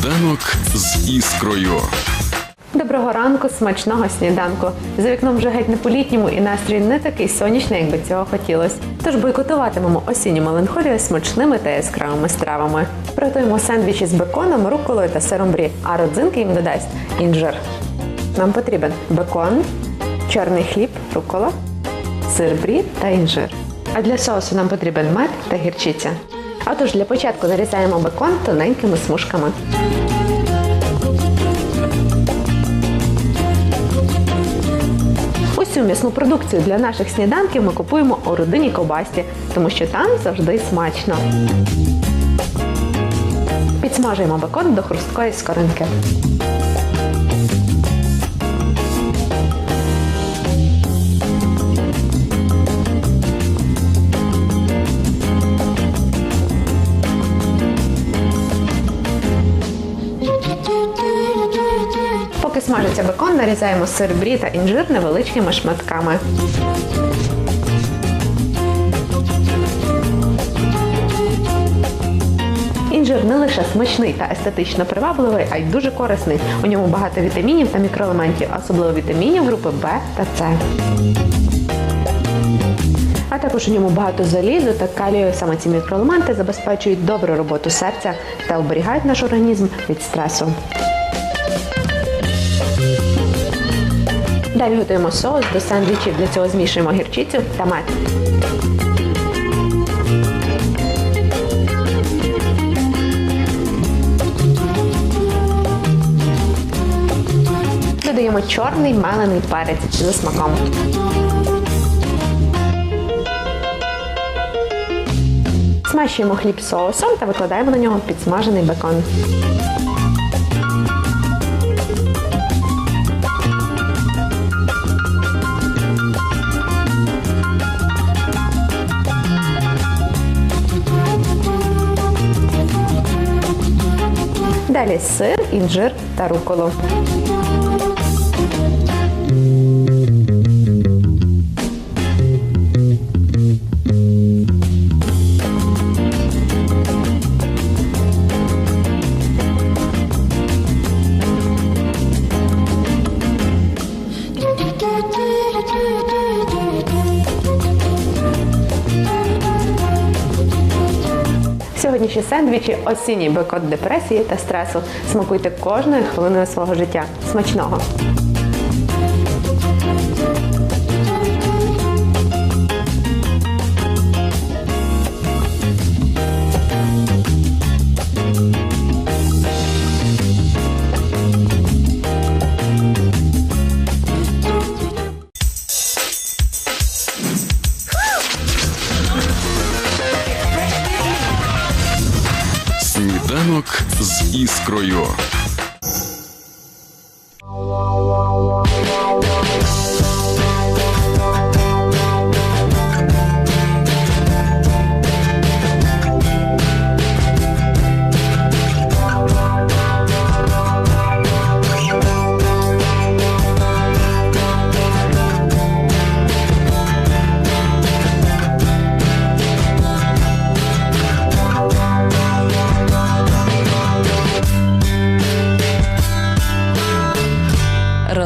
Сніданок з іскрою. Доброго ранку, смачного сніданку. За вікном вже геть не по-літньому і настрій не такий сонячний, як би цього хотілося. Тож бойкотуватимемо осінню меланхолію смачними та яскравими стравами. Приготуємо сендвічі з беконом, руколою та сиром брі, а родзинки їм додасть інжир. Нам потрібен бекон, чорний хліб, рукола, сир брі та інжир. А для соусу нам потрібен мед та гірчиця. Отож, для початку нарізаємо бекон тоненькими смужками. Усю м'ясну продукцію для наших сніданків ми купуємо у родині ковбасті, тому що там завжди смачно. Підсмажуємо бекон до хрусткої скоринки. Смажиться бекон, нарізаємо сир брі та інжир невеличкими шматками. Інжир не лише смачний та естетично привабливий, а й дуже корисний. У ньому багато вітамінів та мікроелементів, особливо вітамінів групи В та С. А також у ньому багато залізу та калію. Саме ці мікроелементи забезпечують добру роботу серця та оберігають наш організм від стресу. Далі готуємо соус до сендвічів. Для цього змішуємо гірчицю та мед. Додаємо чорний мелений перець за смаком. Смащуємо хліб соусом та викладаємо на нього підсмажений бекон. Далі сир, інжир та руколу. Сьогоднішні сендвічі осінній бойкот депресії та стресу. Смакуйте кожною хвилиною свого життя. Смачного! Сніданок з іскрою.